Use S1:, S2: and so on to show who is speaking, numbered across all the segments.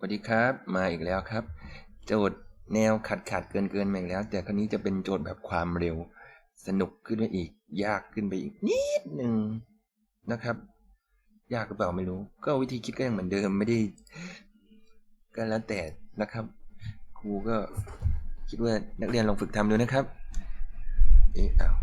S1: สวัสดีครับมาอีกแล้วครับ โจทย์แนวขัดขัดเกินเกินมาอีกแล้ว แต่คราวนี้จะเป็นโจทย์แบบความเร็ว สนุกขึ้นไปอีก ยากขึ้นไปอีกนิดหนึ่งนะครับ ยากหรือเปล่าไม่รู้ ก็วิธีคิดก็ยังเหมือนเดิมไม่ได้ก็แล้วแต่นะครับ ครูก็คิดว่านักเรียนลองฝึกทำดูนะครับ เอ๊ะอ้าว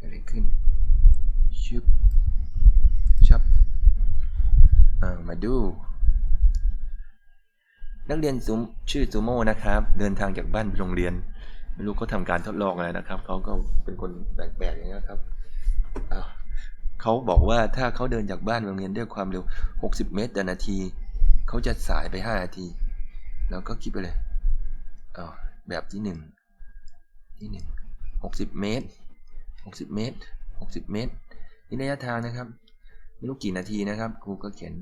S1: อะไรขึ้นชึบชับอ่ามาดู นักเรียนซูชื่อซูโม่นะครับ เดินทางจากบ้านไปโรงเรียน ไม่รู้เขาทำการทดลองอะไรนะครับเขาก็เป็นคนแปลกๆอย่างนี้ครับเขาบอกว่าถ้าเขาเดินจากบ้านไปโรงเรียนด้วยความเร็ว 60 เมตรต่อนาทีเขาจะสายไป 5 นาที แล้วก็คิดไปเลยอ้าวแบบที่หนึ่งที่หนึ่ง60 เมตร 60 เมตร 60 เมตร นี่ระยะทางนะครับ ไม่รู้กี่นาทีนะครับ ครูก็เขียน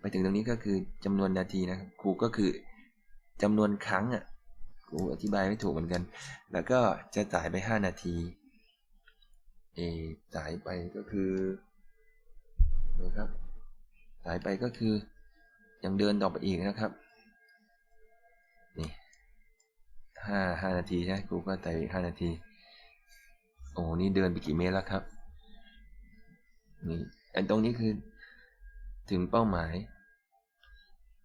S1: ไปถึงตรงนี้ก็คือจำนวนนาทีนะครับครูก็คือจำนวนครั้งอะครูอธิบายไม่ถูกเหมือนกัน แล้วก็จะจ่ายไปห้านาทีเอจ่ายไปก็คือนะครับจ่ายไปก็คือยังเดินต่อไปอีกนะครับนี่ห้าห้านาทีใช่ครูก็จ่ายห้านาทีโอ้นี่เดินไปกี่เมตรแล้วครับนี่อันตรงนี้คือถึงเป้าหมาย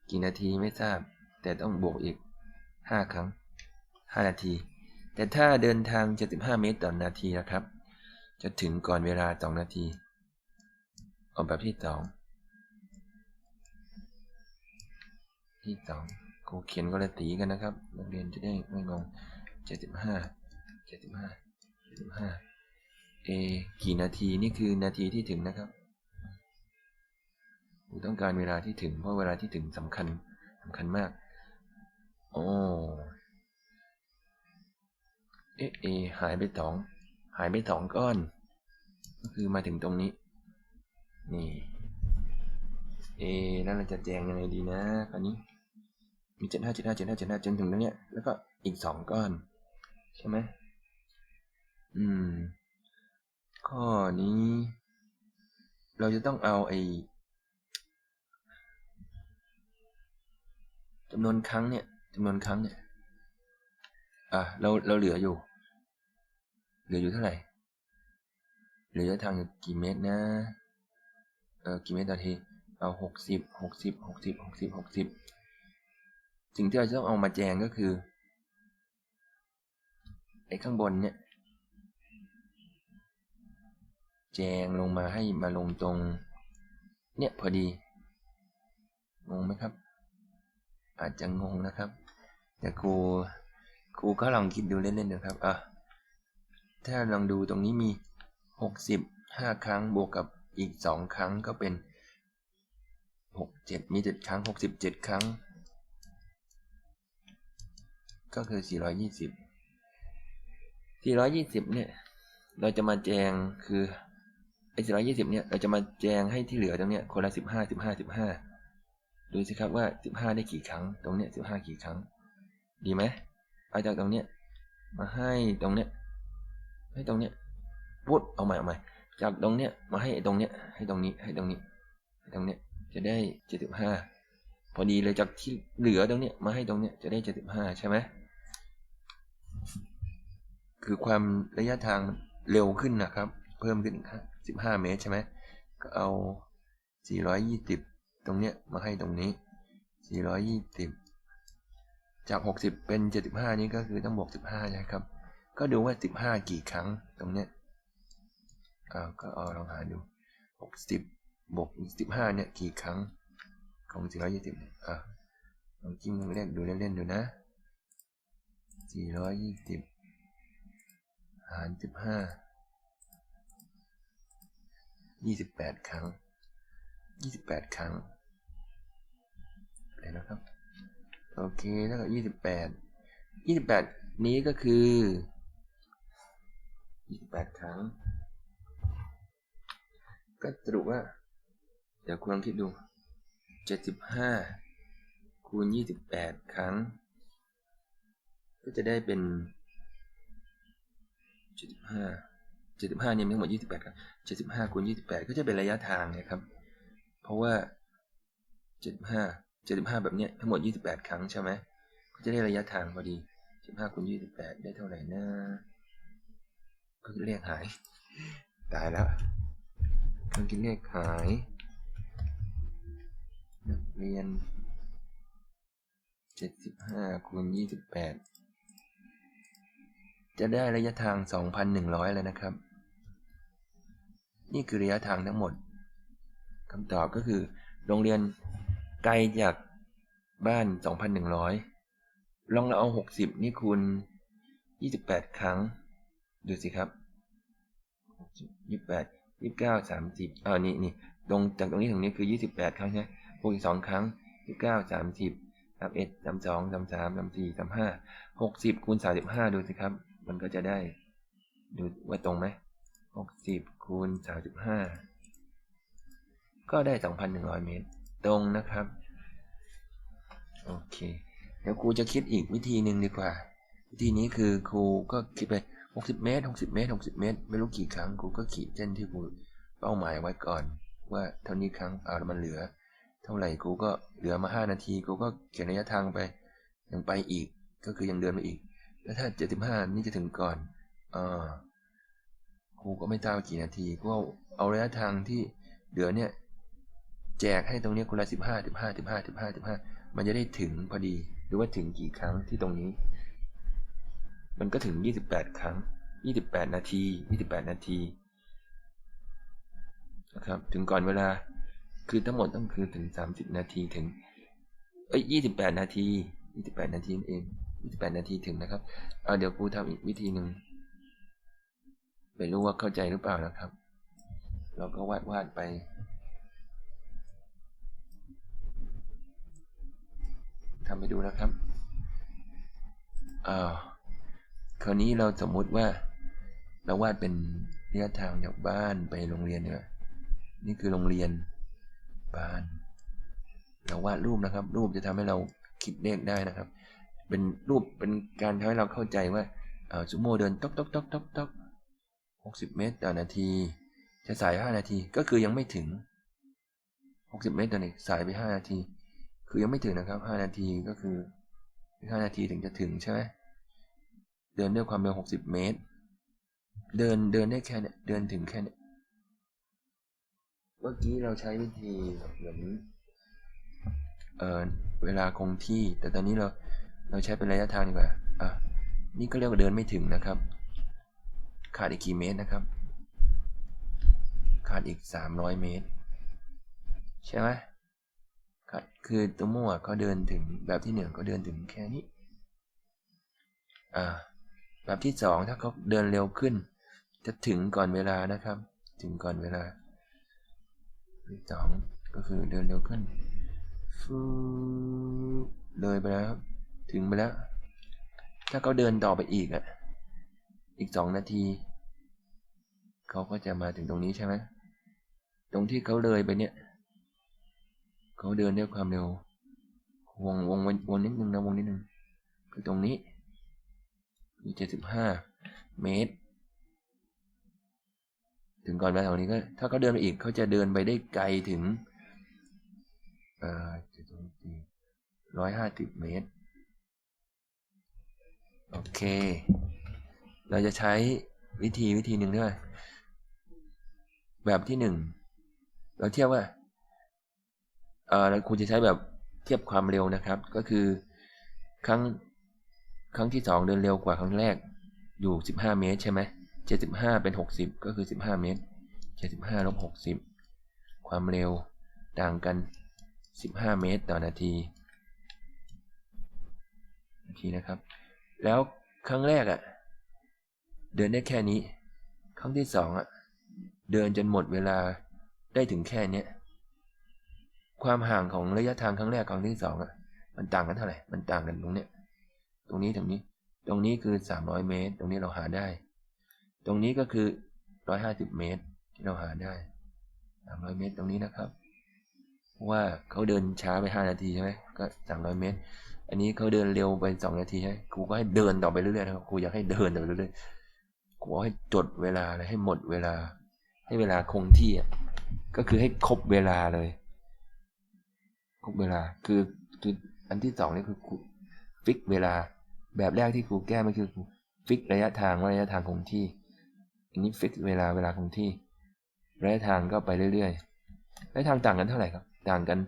S1: กี่นาทีไม่ทราบ แต่ต้องบวกอีก 5 ครั้ง 5 นาที แต่ถ้าเดินทาง 75 เมตรต่อนาทีนะครับ จะถึงก่อนเวลา 2 นาทีเอาแบบที่ 2 ที่2ครูเขียนก็ลยตีกันนะครับ นักเรียนจะได้ไม่งง 75 75 75เอกี่นาทีนี่คือนาทีที่ถึงนะครับ ผมต้องการเวลาที่ถึง เพราะเวลาที่ถึงสำคัญสำคัญมาก โอ้เอ๊ะเอหายไปสอง หายไปสองก้อน ก็คือมาถึงตรงนี้ นี่ เอแล้วเราจะแจงยังไงดีนะคราวนี้ มีเจ็ดห้าเจ็ดห้าเจ็ดห้าเจ็ดห้าจนถึงตรงเนี้ย แล้วก็อีกสองก้อน ใช่ไหม อืม ข้อนี้ เราจะต้องเอาไอ จำนวนครั้งเนี่ยจำนวนครั้งเนี่ยอะเราเราเหลืออยู่ เหลืออยู่เท่าไหร่เหลือทางกี่เมตรนะเออกี่เมตรต่อทีเอาหกสิบหกสิบหกสิบหกสิบหกสิบสิ่งที่เราจะต้องเอามาแจงก็คือไอ้ข้างบนเนี่ย แจงลงมาให้มาลงตรง เนี่ยพอดีงงไหมครับ อาจจะงงนะครับ แต่ครูครูก็ลองคิดดูเล่นๆนะครับอะถ้าลองดูตรงนี้มี 65 ครั้งบวกกับอีก 2 ครั้งก็เป็น 67 มี 7 ครั้ง 67 ครั้ง ก็คือ 420 420 เนี่ย เราจะมาแจงคือไอ้420 เนี่ย เราจะมาแจงให้ที่เหลือตรงเนี้ยคนละ 15 15 15 ดูสิครับว่าสิบห้าได้กี่ครั้ง ตรงเนี้ยสิบห้ากี่ครั้ง ดีไหมเอาจากตรงเนี้ยมาให้ตรงเนี้ยให้ตรงเนี้ยวุดเอาใหม่เอาใหม่จากตรงเนี้ยมาให้ตรงเนี้ยให้ตรงนี้ให้ตรงนี้ให้ตรงเนี้ยจะได้เจ็ดสิบห้าพอดีเลยจากที่เหลือตรงเนี้ยมาให้ตรงเนี้ยจะได้เจ็ดสิบห้าใช่ไหมคือความระยะทางเร็วขึ้นนะครับ เพิ่มขึ้นสิบห้าเมตรใช่ไหมก็เอาสี่ร้อยยี่สิบ ตรงเนี้ยมาให้ตรงนี้สี่ร้อยยี่สิบจากหกสิบเป็นเจ็ดสิบห้านี้ก็คือต้องบวกสิบห้าใช่ครับ ก็ดูว่าสิบห้ากี่ครั้งตรงเนี้ยอ่าก็เอาลองหาดูหกสิบวกสิบห้าเนี่ยกี่ครั้งของสี่ร้อยยี่อ่าลองจิ้มเลขดูเล่นๆดูนะสี่ร้อยยี่สิบหารสิบห้ายี่สิบแปดครั้งยี่สิบแปดครั้ง เลยนะครับ โอเคแล้วก็ยี่สิบแปดยี่สิบแปดนี้ก็คือยี่สิบแปดครั้ง ก็สรุปว่า เดี๋ยวคุณลองคิดดูเจ็ดสิบห้าคูณยี่สิบแปดครั้ง ก็จะได้เป็นเจ็ดสิบห้าเจ็ดสิบห้าเนี่ยมีทั้งหมดยี่สิบแปดครั้งเจ็ดสิบห้าคูณยี่สิบแปดก็จะเป็นระยะทางนะครับ เพราะว่าเจ็ดห้า เจ็ดสิบห้าแบบเนี้ยทั้งหมดยี่สิบแปดครั้งใช่ไหมก็จะได้ระยะทางพอดีสิบห้าคูณยี่สิบแปดได้เท่าไหร่นะเครื่องคิดเลขหาย ตายแล้วเครื่องคิดเลขหาย นักเรียนเจ็ดสิบห้าคูณยี่สิบแปดจะได้ระยะทางสองพันหนึ่งร้อยแล้วนะครับ นี่คือระยะทางทั้งหมดคำตอบก็คือโรงเรียน ไกลจากบ้าน2,100ลองเราเอา60นี่คูณ28ครั้ง ดูสิครับ28 29 30อ่านี่นี่ตรงจากตรงนี้ถึงนี้คือ28ครั้งใช่ไหม62ครั้ง29 30 31 32 33 34 35 60คูณ35ดูสิครับ มันก็จะได้ ดูว่าตรงไหม60คูณ35ก็ได้2,100เมตร ตรงนะครับ โอเค เดี๋ยวครูจะคิดอีกวิธีหนึ่งดีกว่า วิธีนี้คือครูก็คิดไป 60 เมตร 60 เมตร 60 เมตร ไม่รู้กี่ครั้งครูก็ขีดเส้นที่ครูเป้าหมายไว้ก่อน ว่าเท่านี้ครั้งเอาแล้วมันเหลือ เท่าไหร่ครูก็เหลือมา 5 นาทีครูก็เขียนระยะทางไปยังไปอีกก็คือยังเดินไปอีก แล้วถ้า 75 นี่จะถึงก่อนอครูก็ไม่ทราบว่ากี่นาทีก็เอาระยะทางที่เหลือเนี่ย แจกให้ตรงนี้คนละสิบห้าสิบห้าสิบห้าสิบห้าสิบห้ามันจะได้ถึงพอดี หรือว่าถึงกี่ครั้งที่ตรงนี้ มันก็ถึงยี่สิบแปดครั้งยี่สิบแปดนาทียี่สิบแปดนาทีนะครับ ถึงก่อนเวลา คือทั้งหมดต้องคือถึงสามสิบนาทีถึง เอ้ยยี่สิบแปดนาทียี่สิบแปดนาทีนั่นเองยี่สิบแปดนาทีถึงนะครับเอาเดี๋ยวครูทำอีกวิธีหนึ่งไม่รู้ว่าเข้าใจหรือเปล่านะครับ เราก็วาดวาดไป ทำไปดูนะครับอ้าวคราวนี้เราสมมุติว่าเราวาดเป็นระยะทางจากบ้านไปโรงเรียนเนี่ยนี่คือโรงเรียนบ้าน เราวาดรูปนะครับ รูปจะทำให้เราคิดเลขได้นะครับ เป็นรูปเป็นการทำให้เราเข้าใจว่าอ่าซูโม่เดินต๊อกต๊อกต๊อกต๊อกต๊อกหกสิบเมตรต่อนาที จะสายห้านาทีก็คือยังไม่ถึงหกสิบเมตรต่อนาทีสายไปห้านาที คือยังไม่ถึงนะครับห้านาทีก็คือห้านาทีถึงจะถึงใช่ไหมเดินด้วยความเร็วหกสิบเมตร เดินเดินได้แค่เนี้ยเดินถึงแค่เนี้ยเมื่อกี้เราใช้วิธีเหมือนเออเวลาคงที่ แต่ตอนนี้เราเราใช้เป็นระยะทางดีกว่าอะนี่ก็เรียกว่าเดินไม่ถึงนะครับ ขาดอีกกี่เมตรนะครับ ขาดอีกสามร้อยเมตร ใช่ไหม คือตัวมั่วเขาเดินถึงแบบที่หนึ่งเขาเดินถึงแค่นี้อ่าแบบที่สองถ้าเขาเดินเร็วขึ้น จะถึงก่อนเวลานะครับ ถึงก่อนเวลาที่สองก็คือเดินเร็วขึ้นฟูเลยไปแล้วถึงไปแล้ว ถ้าเขาเดินต่อไปอีกอะ อีกสองนาทีเขาก็จะมาถึงตรงนี้ใช่ไหมตรงที่เขาเลยไปเนี่ย เขาเดินด้วยความเร็ววงวงวนนิดนึงนะวงนิดนึงคือตรงนี้คือเจ็ดสิบห้าเมตร ถึงก่อนเวลาตรงนี้ก็ถ้าเขาเดินไปอีกเขาจะเดินไปได้ไกลถึงเอ่อร้อยห้าสิบเมตร โอเค เราจะใช้วิธีวิธีหนึ่งด้วยแบบที่หนึ่งเราเทียบว่า เอ่อเราควรจะใช้แบบเทียบความเร็วนะครับ ก็คือครั้งครั้งที่สองเดินเร็วกว่าครั้งแรกอยู่สิบห้าเมตรใช่ไหมเจ็ดสิบห้าเป็นหกสิบก็คือสิบห้าเมตรเจ็ดสิบห้าลบหกสิบความเร็วต่างกันสิบห้าเมตรต่อนาทีนาทีนะครับ แล้วครั้งแรกอะ่ะ เดินได้แค่นี้ ครั้งที่สองอะ่ะ เดินจนหมดเวลาได้ถึงแค่เนี้ย ความห่างของระยะทางครั้งแรกครั้งที่สองอะ มันต่างกันเท่าไหร่ มันต่างกันตรงเนี้ย ตรงนี้ตรงนี้ ตรงนี้คือสามร้อยเมตร ตรงนี้เราหาได้ ตรงนี้ก็คือร้อยห้าสิบเมตรที่เราหาได้สามร้อยเมตรตรงนี้นะครับ ว่าเขาเดินช้าไปห้านาทีใช่ไหมก็สามร้อยเมตร อันนี้เขาเดินเร็วไปสองนาทีใช่ครูก็ให้เดินต่อไปเรื่อยๆนะครับครูอยากให้เดินต่อไปเรื่อยๆครูให้จดเวลาเลยให้หมดเวลา ให้เวลาคงที่อะก็คือให้ครบเวลาเลย คครบเวลา คือคืออันที่สองนี่คือฟิกเวลา แบบแรกที่ครูแก้ไม่คือฟิกระยะทางว่าระยะทางคงที่ อันนี้ฟิกเวลาเวลาคงที่ ระยะทางก็ไปเรื่อยๆระยะทางต่างกันเท่าไหร่ครับ ต่างกัน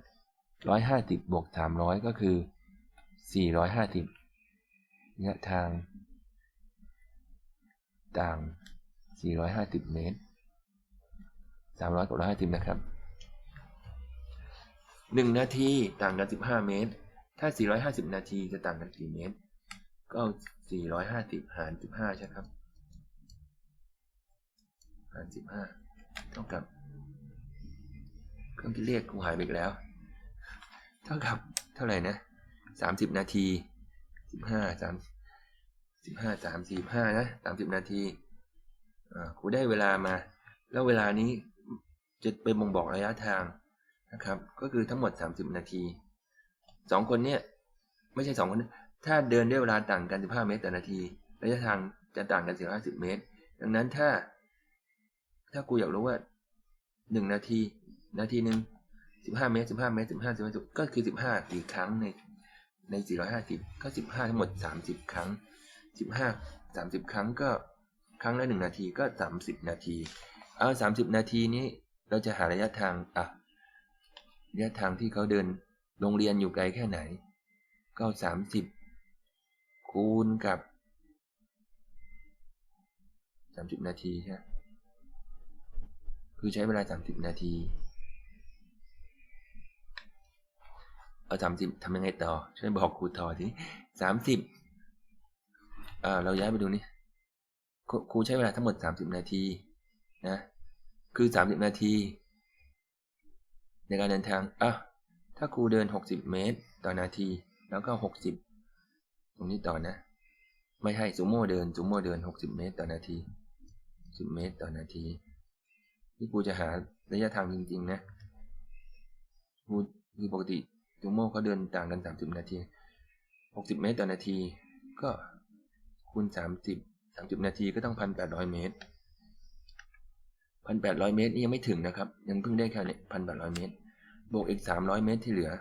S1: ร้อยห้าสิบบวกสามร้อยก็คือสี่ร้อยห้าสิบระยะทาง ต่างสี่ร้อยห้าสิบเมตรสามร้อยกับร้อยห้าสิบนะครับ หนึ่งนาทีต่างกันสิบห้าเมตร ถ้าสี่ร้อยห้าสิบนาทีจะต่างกันกี่เมตร ก็สี่ร้อยห้าสิบหารสิบห้าใช่ครับ หารสิบห้าเท่ากับ เครื่องคิดเลขกูหายไปอีกแล้ว เท่ากับเท่าไหร่นะสามสิบนาทีสิบห้าสามสิบห้าสามสี่ห้านะสามสิบนาทีอ่าครูได้เวลามา แล้วเวลานี้จะไปบ่งบอกระยะทาง นะครับ ก็คือทั้งหมดสามสิบนาทีสองคนเนี่ยไม่ใช่สองคน ถ้าเดินด้วยเวลาต่างกันสิบห้าเมตรต่อนาทีระยะทางจะต่างกันสิบห้าสิบเมตร ดังนั้นถ้า ถ้ากูอยากรู้ว่าหนึ่งนาที นาทีหนึ่งสิบห้าเมตรสิบห้าเมตรสิบห้าสิบห้าก็คือสิบห้ากี่ครั้งในในสี่ร้อยห้าสิบก็สิบห้าทั้งหมดสามสิบครั้งสิบห้าสามสิบครั้งก็ครั้งละหนึ่งนาทีก็สามสิบนาที เอาสามสิบนาทีนี้เราจะหาระยะทาง อะ ระยะทางที่เขาเดินโรงเรียนอยู่ไกลแค่ไหน ก็สามสิบคูณกับสามสิบนาทีใช่ไหมคือใช้เวลาสามสิบนาที เอาสามสิบทำยังไงต่อ ช่วยบอกครูต่อทีสามสิบอ่าเราย้ายไปดูนี่ครูใช้เวลาทั้งหมดสามสิบนาทีนะ คือสามสิบนาที ในการเดินทางอะถ้าครูเดินหกสิบเมตร ต่อนาที แล้วก็หกสิบตรงนี้ต่อนะ ไม่ให้ซูโม่เดินซูโม่เดินหกสิบเมตร ต่อนาทีสิบเมตร ต่อนาที ที่กูจะหาระยะทางจริงๆ นะกูคือปกติซูโม่เขาเดินต่างกันสามสิบนาทีหกสิบเมตร ต่อนาที ก็คูณสามสิบสามสิบนาทีก็ต้องพันแปดร้อยเมตร พันแปดร้อยเมตรนี่ยังไม่ถึงนะครับ ยังเพิ่งได้แค่นี้พันแปดร้อยเมตร บวกอีกสามร้อยเมตรที่เหลือ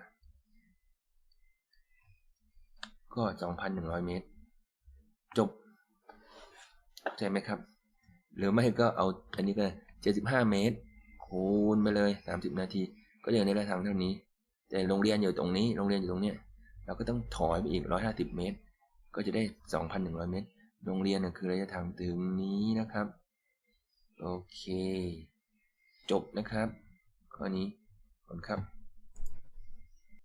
S1: ก็สองพันหนึ่งร้อยเมตร จบ ใช่ไหมครับ หรือไม่ก็เอาอันนี้ก็เจ็ดสิบห้าเมตร คูณไปเลยสามสิบนาที ก็ยังได้ระยะทางเท่านี้ แต่โรงเรียนอยู่ตรงนี้ โรงเรียนอยู่ตรงเนี้ยเราก็ต้องถอยไปอีกร้อยห้าสิบเมตร ก็จะได้สองพันหนึ่งร้อยเมตร โรงเรียนน่ะคือระยะทางถึงนี้นะครับ โอเค จบนะครับ ข้อนี้ขอบคุณครับ